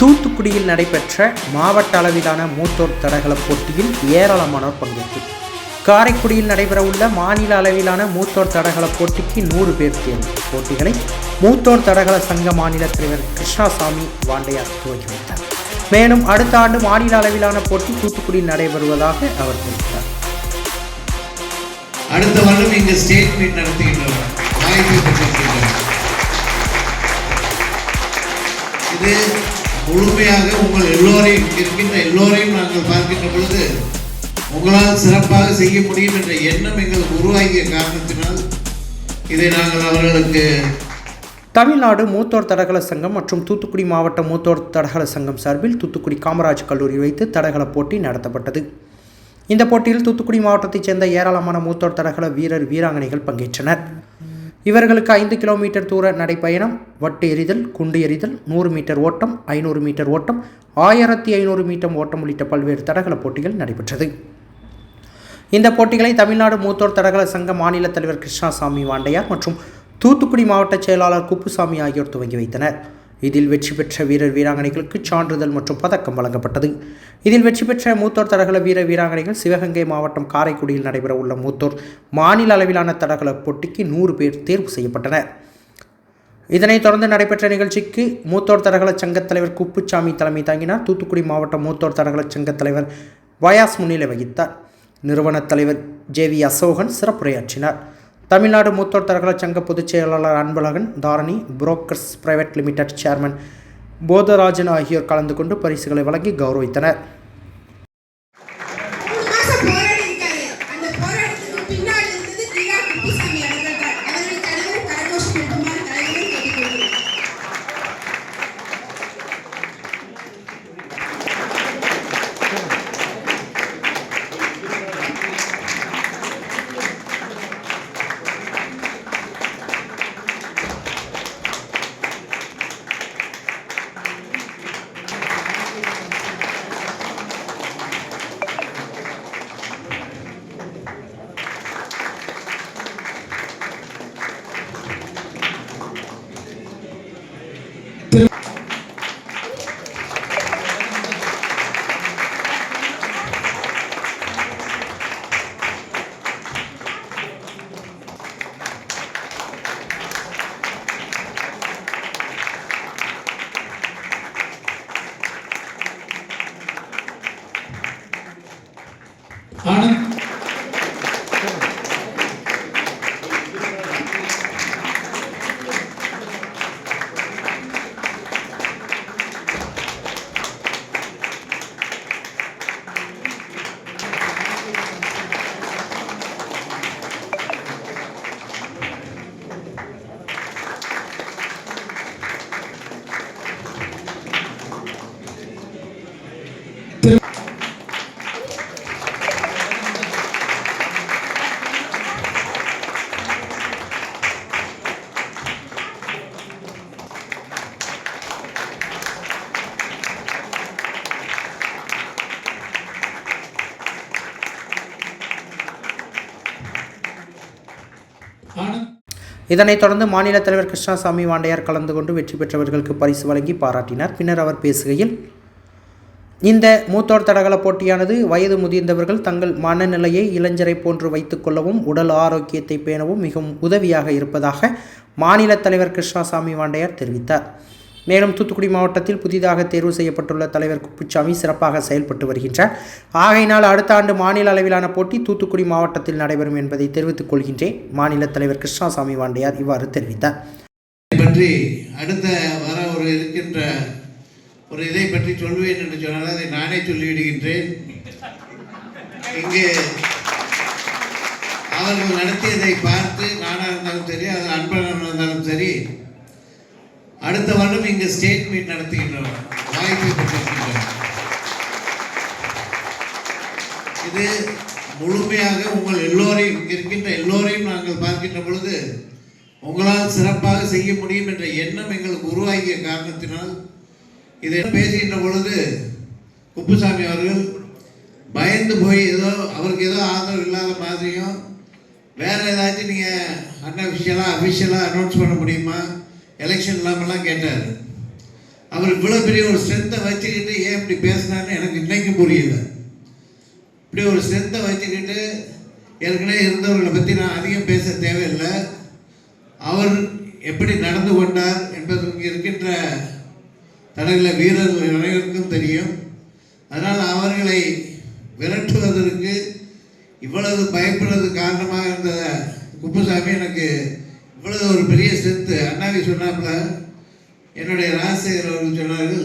தூத்துக்குடியில் நடைபெற்ற மாவட்ட அளவிலான மூத்தோர் தடகள போட்டியில் ஏராளமானோர் பங்கேற்று காரைக்குடியில் நடைபெறவுள்ள மாநில அளவிலான மூத்தோர் தடகள போட்டிக்கு நூறு பேர் தேர்வு. போட்டிகளை மூத்தோர் தடகள சங்க மாநில தலைவர் கிருஷ்ணாசாமி வாண்டையார் துவக்கி வைத்தார். மேலும் அடுத்த ஆண்டு மாநில அளவிலான போட்டி தூத்துக்குடியில் நடைபெறுவதாக அவர் தெரிவித்தார். அடுத்த வருடம் இங்கு ஸ்டேட் மீட் நடத்துகின்றனர். இது முழுமையாக உங்கள் எல்லோரையும் இருக்கின்ற எல்லோரையும் நாங்கள் பார்க்கின்ற பொழுது உங்களால் சிறப்பாக செய்ய முடியும் என்ற எண்ணம் எங்களுக்கு உருவாகிய காரணத்தினால் இதை நாங்கள் அவர்களுக்கு தமிழ்நாடு மூத்தோர் தடகள சங்கம் மற்றும் தூத்துக்குடி மாவட்ட மூத்தோர் தடகள சங்கம் சார்பில் தூத்துக்குடி காமராஜ் கல்லூரி வைத்து தடகள போட்டி நடத்தப்பட்டது. இந்த போட்டியில் தூத்துக்குடி மாவட்டத்தைச் சேர்ந்த ஏராளமான மூத்தோர் தடகள வீரர் வீராங்கனைகள் பங்கேற்றனர். இவர்களுக்கு ஐந்து கிலோமீட்டர் தூர நடைப்பயணம் வட்டு எறிதல் குண்டு எறிதல் நூறு மீட்டர் ஓட்டம் ஐநூறு மீட்டர் ஓட்டம் ஆயிரத்தி ஐநூறு மீட்டர் ஓட்டம் உள்ளிட்ட பல்வேறு தடகள போட்டிகள் நடைபெற்றது. இந்த போட்டிகளை தமிழ்நாடு மூத்தோர் தடகள சங்க மாநில தலைவர் கிருஷ்ணாசாமி வாண்டையார் மற்றும் தூத்துக்குடி மாவட்ட செயலாளர் குப்புசாமி ஆகியோர் துவங்கி வைத்தனர். இதில் வெற்றி பெற்ற வீரர் வீராங்கனைகளுக்கு சான்றிதழ் மற்றும் பதக்கம் வழங்கப்பட்டது. இதில் வெற்றி பெற்ற மூத்தோர் தடகள வீர வீராங்கனைகள் சிவகங்கை மாவட்டம் காரைக்குடியில் நடைபெற உள்ள மூத்தோர் மாநில அளவிலான தடகள போட்டிக்கு நூறு பேர் தேர்வு செய்யப்பட்டனர். இதனைத் தொடர்ந்து நடைபெற்ற நிகழ்ச்சிக்கு மூத்தோர் தடகள சங்கத் தலைவர் குப்புசாமி தலைமை தாங்கினார். தூத்துக்குடி மாவட்ட மூத்தோர் தடகள சங்கத் தலைவர் வயாஸ் முன்னிலை வகித்தார். நிறுவனத் தலைவர் ஜே வி அசோகன் சிறப்புரையாற்றினார். தமிழ்நாடு மூத்தோர் தடகள சங்க பொதுச் செயலாளர் Anbazhagan Dharani brokers private limited chairman Potharajan ஆகியோர் கலந்து கொண்டு பரிசுகளை வழங்கி கௌரவித்தனர். இதனைத் தொடர்ந்து மாநில தலைவர் கிருஷ்ணாசாமி வாண்டையார் கலந்து கொண்டு வெற்றி பெற்றவர்களுக்கு பரிசு வழங்கி பாராட்டினார். பின்னர் அவர் பேசுகையில் இந்த மூத்தோர் தடகள போட்டியானது வயது முதிர்ந்தவர்கள் தங்கள் மனநிலையை இளைஞரை போன்று வைத்துக்கொள்ளவும் உடல் ஆரோக்கியத்தை பேணவும் மிகவும் உதவியாக இருப்பதாக மாநில தலைவர் கிருஷ்ணாசாமி வாண்டையார் தெரிவித்தார். மேலும் தூத்துக்குடி மாவட்டத்தில் புதிதாக தேர்வு செய்யப்பட்டுள்ள தலைவர் குப்புச்சாமி சிறப்பாக செயல்பட்டு வருகின்றார். ஆகையினால் அடுத்த ஆண்டு மாநில அளவிலான போட்டி தூத்துக்குடி மாவட்டத்தில் நடைபெறும் என்பதை தெரிவித்துக் கொள்கின்றேன். மாநில தலைவர் கிருஷ்ணாசாமி வாண்டையார் இவ்வாறு தெரிவித்தார். இதை பற்றி அடுத்த வர ஒரு இருக்கின்ற ஒரு இதை பற்றி சொல்வேன் என்று சொன்னால் அதை நானே சொல்லிவிடுகின்றேன். இங்கு அவர்கள் நடத்தியதை பார்த்து நானாக இருந்தாலும் சரி அது அன்பழகன் அடுத்த வருடம் இங்கு ஸ்டேட் மீட் நடத்துகின்றனர். வாய்ப்பை பெற்றிருக்கின்றனர். இது முழுமையாக உங்கள் எல்லோரையும் இருக்கின்ற எல்லோரையும் நாங்கள் பார்க்கின்ற பொழுது உங்களால் சிறப்பாக செய்ய முடியும் என்ற எண்ணம் எங்களுக்கு உருவாகிய காரணத்தினால் இதை பேசுகின்ற பொழுது குப்புசாமி அவர்கள் பயந்து போய் ஏதோ அவருக்கு ஏதோ ஆதரவு இல்லாத மாதிரியும் வேற ஏதாச்சும் நீங்கள் அன்அஃபிஷியலாக அஃபிஷியலாக அனௌன்ஸ் பண்ண முடியுமா? எலெக்ஷன் இல்லாமலாம் கேட்டார். அவர் இவ்வளோ பெரிய ஒரு ஸ்ட்ரென்த்தை வச்சுக்கிட்டு ஏன் இப்படி பேசினார்னு எனக்கு இன்னைக்கும் புரியல. இப்படி ஒரு ஸ்ட்ரென்த்தை வச்சுக்கிட்டு ஏற்கனவே இருந்தவர்களை பற்றி நான் அதிகம் பேச தேவையில்லை. அவர் எப்படி நடந்து கொண்டார் என்பது இங்கே இருக்கின்ற தடகள வீரர்கள் அனைவருக்கும் தெரியும். அதனால் அவர்களை விரட்டுவதற்கு இவ்வளவு பயப்படுறது காரணமாக இருந்த குப்புசாமி எனக்கு இவ்வளவு ஒரு பெரிய ஸ்ட்ரென்த்து அண்ணாவி சொன்னாப்புல என்னுடைய ராஜசேகர் அவர்கள் சொன்னார்கள்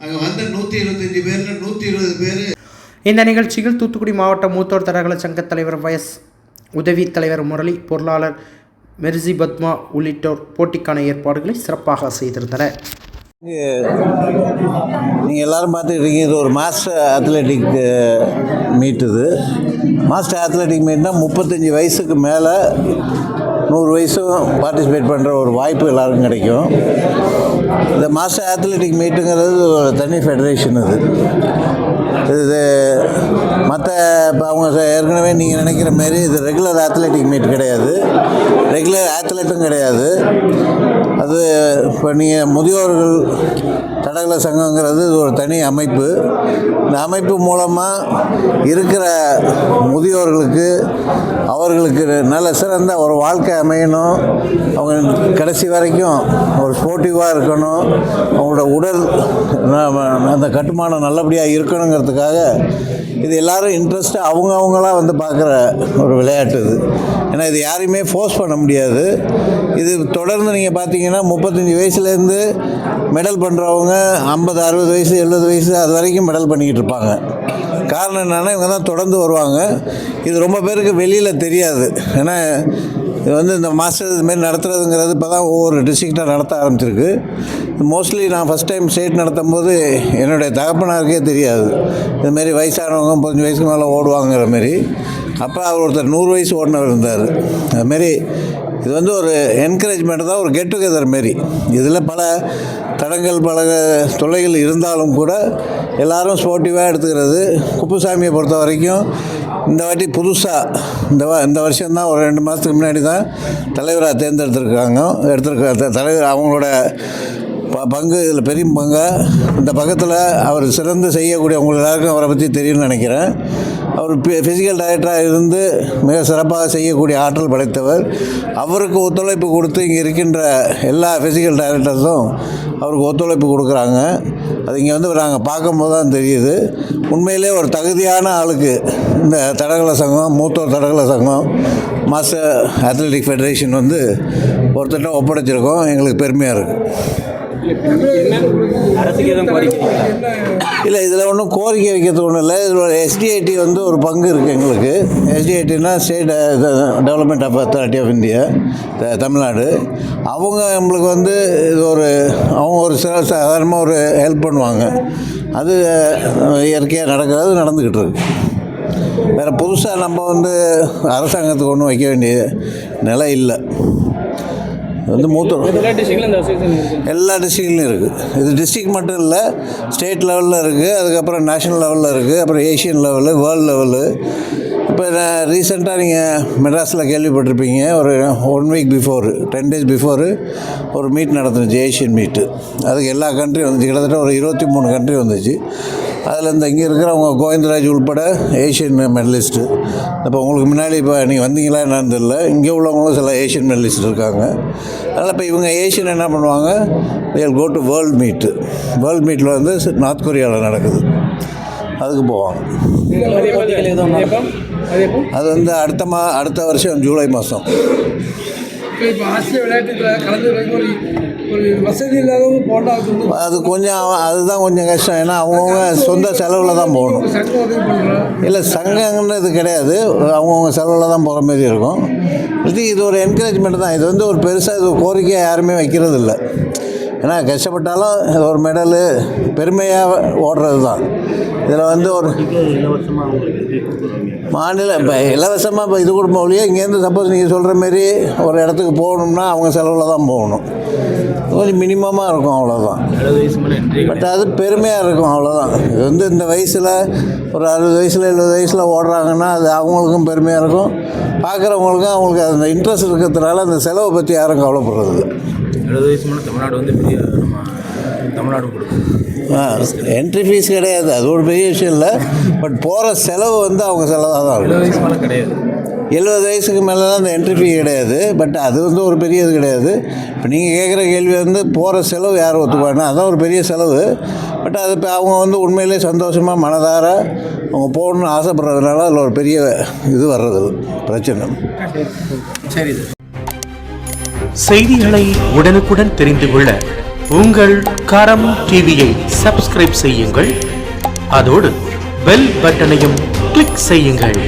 அங்கே வந்த நூற்றி இருபத்தஞ்சி பேரில் நூற்றி இருபது பேர் இந்த நிகழ்ச்சியில் தூத்துக்குடி மாவட்ட மூத்தோர் தடகள சங்க தலைவர் வயஸ் உதவி தலைவர் முரளி பொருளாளர் மெர்சி பத்மா உள்ளிட்டோர் போட்டிக்கான ஏற்பாடுகளை சிறப்பாக செய்திருந்தனர். நீங்கள் எல்லோரும் பார்த்துக்கிட்டீங்க இது ஒரு மாஸ்டர் அத்லெட்டிக் மீட் இது. மாஸ்டர் அத்லெட்டிக் மீட்னால் முப்பத்தஞ்சு வயசுக்கு மேலே நூறு வயசும் பார்ட்டிசிபேட் பண்ணுற ஒரு வாய்ப்பு எல்லாருக்கும் கிடைக்கும். இந்த மாஸ்டர் அத்லெட்டிக் மீட்டுங்கிறது ஒரு தனி ஃபெடரேஷன் அது. இது மற்ற இப்போ அவங்க ஏற்கனவே நீங்கள் நினைக்கிற மாரி இது ரெகுலர் அத்லெட்டிக் மீட் கிடையாது. ரெகுலர் அத்லெட்டும் கிடையாது. அது இப்போ நீங்கள் முதியோர்கள் தடகள சங்கங்கிறது இது ஒரு தனி அமைப்பு. இந்த அமைப்பு மூலமாக இருக்கிற முதியோர்களுக்கு அவர்களுக்கு நல்ல சிறந்த ஒரு வாழ்க்கை அமையணும். அவங்க கடைசி வரைக்கும் ஒரு ஸ்போர்ட்டிவாக இருக்கணும். அவங்களோட உடல் அந்த கட்டுமானம் நல்லபடியாக இருக்கணுங்கிறதுக்காக இது எல்லாரும் இன்ட்ரெஸ்ட்டாக அவங்க அவங்களாம் வந்து பார்க்குற ஒரு விளையாட்டு இது. ஏன்னா இது யாரையுமே ஃபோர்ஸ் பண்ண முடியாது. இது தொடர்ந்து நீங்கள் பார்த்தீங்கன்னா முப்பத்தஞ்சு வயசுலேருந்து மெடல் பண்ணுறவங்க ஐம்பது அறுபது வயசு எழுபது வயசு அது வரைக்கும் மெடல் பண்ணிக்கிட்டு இருப்பாங்க. காரணம் என்னென்னா இவங்க தான் தொடர்ந்து வருவாங்க. இது ரொம்ப பேருக்கு வெளியில் தெரியாது. ஏன்னா இது வந்து இந்த மாஸ்டர் இதுமாரி நடத்துறதுங்கிறது இப்போ தான் ஒவ்வொரு டிஸ்ட்ரிக்டாக நடத்த ஆரம்பிச்சிருக்கு. மோஸ்ட்லி நான் ஃபஸ்ட் டைம் ஸ்டேட் நடத்தும் போது என்னுடைய தகப்பனாருக்கே தெரியாது. இதுமாரி வயசானவங்க கொஞ்சம் வயசுக்கு மேலே ஓடுவாங்கிற மாரி அப்போ அவர் ஒருத்தர் நூறு வயசு ஓடினவர் இருந்தார். அதுமாரி இது வந்து ஒரு என்கரேஜ்மெண்ட் தான் ஒரு கெட் டுகெதர் மாரி. இதில் பல தடங்கள் பல தொல்லைகள் இருந்தாலும் கூட எல்லாரும் ஸ்போர்ட்டிவாக எடுத்துக்கிறது. குப்புசாமியை பொறுத்த வரைக்கும் இந்த வாட்டி புதுசாக இந்த வா இந்த வருஷம்தான் ஒரு ரெண்டு மாதத்துக்கு முன்னாடி தான் தலைவராக தேர்ந்தெடுத்திருக்காங்க. எடுத்திருக்க தலைவர் அவங்களோட ப பங்கு இதில் பெரிய பங்கு இந்த பக்கத்தில் அவர் சிறந்து செய்யக்கூடிய உங்களுக்கு எல்லாருக்கும் அவரை பற்றி தெரியும்னு நினைக்கிறேன். அவர் ஃபிசிக்கல் டைரக்டராக இருந்து மிக சிறப்பாக செய்யக்கூடிய ஆற்றல் படைத்தவர். அவருக்கு ஒத்துழைப்பு கொடுத்து இங்கே இருக்கின்ற எல்லா ஃபிசிக்கல் டைரக்டர்ஸும் அவருக்கு ஒத்துழைப்பு கொடுக்குறாங்க. அது இங்கே வந்து நாங்கள் பார்க்கும்போது தான் தெரியுது. உண்மையிலே ஒரு தகுதியான ஆளுக்கு இந்த தடகள சங்கம் மூத்தோர் தடகள சங்கம் மாஸ்டர் அத்லெட்டிக் ஃபெடரேஷன் வந்து ஒருத்தட்ட ஒப்படைச்சிருக்கோம். எங்களுக்கு பெருமையாக இருக்குது இல்லை இதில் ஒன்றும் கோரிக்கை வைக்கிறது ஒன்றும் இல்லை. இதில் எஸ்டிஐடி வந்து ஒரு பங்கு இருக்குது எங்களுக்கு. எஸ்டிஐடினா state development of authority of India Tamil Nadu. அவங்க நம்மளுக்கு வந்து இது ஒரு அவங்க ஒரு சில சாதாரணமாக ஒரு ஹெல்ப் பண்ணுவாங்க. அது இயற்கையாக நடக்கிறது நடந்துக்கிட்டு இருக்கு. வேறு புதுசாக நம்ம வந்து அரசாங்கத்துக்கு ஒன்றும் வைக்க வேண்டிய நிலை இல்லை. வந்து மூத்த எல்லா டிஸ்ட்ரிக்ட்லையும் இருக்குது இது டிஸ்ட்ரிக்ட் மட்டும் இல்லை ஸ்டேட் லெவலில் இருக்குது அதுக்கப்புறம் நேஷ்னல் லெவலில் இருக்குது அப்புறம் ஏஷியன் லெவலு வேர்ல்டு லெவலு இப்போ ரீசெண்டாக நீங்கள் மெட்ராஸில் கேள்விப்பட்டிருப்பீங்க ஒரு one week before ten days before ஒரு மீட் நடந்துச்சு ஏஷியன் மீட்டு அதுக்கு எல்லா கண்ட்ரியும் வந்துச்சு. கிட்டத்தட்ட ஒரு இருபத்தி மூணு கண்ட்ரி வந்துச்சு. அதில் இந்த இங்கே இருக்கிறவங்க கோவிந்தராஜ் உள்பட ஏஷியன் மெடலிஸ்ட்டு இப்போ உங்களுக்கு முன்னாடி இப்போ நீங்கள் வந்தீங்களா என்னன்னு தெரியல. இங்கே உள்ளவங்களும் சில ஏஷியன் மெடலிஸ்ட் இருக்காங்க. அதனால் இப்போ இவங்க ஏஷியன் என்ன பண்ணுவாங்க? They go to world meet world மீட்டில் வந்து நார்த் கொரியாவில் நடக்குது. அதுக்கு போவாங்க. அது வந்து அடுத்த மா அடுத்த வருஷம் ஜூலை மாதம். இப்போ ஆசிய விளையாட்டுகளை கலந்து ஒரு வசதி இல்லாதவங்க போட்டால் அது கொஞ்சம் அதுதான் கொஞ்சம் கஷ்டம். ஏன்னா அவங்கவுங்க சொந்த செலவில் தான் போகணும். இல்லை சங்கங்கன்னு இது கிடையாது. அவங்கவுங்க செலவில் தான் போகிற மாதிரி இருக்கும். இது இது ஒரு என்கரேஜ்மெண்ட் தான். இது வந்து ஒரு பெருசாக இது ஒரு கோரிக்கையை யாருமே வைக்கிறது இல்லை ஏன்னா கஷ்டப்பட்டாலும் ஒரு மெடலு பெருமையாக ஓடுறது தான் இதில் வந்து ஒரு மாநில இப்போ இலவசமாக இப்போ இது கொடுப்போம் ஒழிய இங்கேருந்து சப்போஸ் நீங்கள் சொல்கிற மாரி ஒரு இடத்துக்கு போகணும்னா அவங்க செலவில் தான் போகணும். கொஞ்சம் மினிமமாக இருக்கும் அவ்வளோதான் பட் அது பெருமையாக இருக்கும் அவ்வளோதான் இது வந்து இந்த வயசில் ஒரு அறுபது வயசில் எழுபது வயசில் ஓடுறாங்கன்னா அது அவங்களுக்கும் பெருமையாக இருக்கும். பார்க்குறவங்களுக்கும் அவங்களுக்கு அந்த இன்ட்ரெஸ்ட் இருக்கிறதுனால அந்த செலவை பற்றி யாரும் கவலைப்படுறது இல்லை. எழுபது வயசு மேலே தமிழ்நாடு வந்து பெரிய நம்ம தமிழ்நாடு கொடுக்கும். என்ட்ரி ஃபீஸ் கிடையாது. அது ஒரு பெரிய விஷயம் இல்லை. பட் போகிற செலவு வந்து அவங்க செலவாக தான் இருக்கும். கிடையாது. எழுபது வயசுக்கு மேலே தான் அந்த என்ட்ரி ஃபீ கிடையாது. பட் அது வந்து ஒரு பெரிய இது கிடையாது. இப்போ நீங்கள் கேட்குற கேள்வி வந்து போகிற செலவு யார் ஒத்துக்குவாங்கன்னா அதான் ஒரு பெரிய செலவு. பட் அது இப்போ அவங்க வந்து உண்மையிலே சந்தோஷமாக மனதார அவங்க போகணுன்னு ஆசைப்படுறதுனால அதில் ஒரு பெரிய இது வர்றது பிரச்சனை சரி. செய்திகளை உடனுக்குடன் தெரிந்து கொள்ள உங்கள் கரம் டிவியை சப்ஸ்கிரைப் செய்யுங்கள். அதோடு பெல் பட்டனையும் கிளிக் செய்யுங்கள்.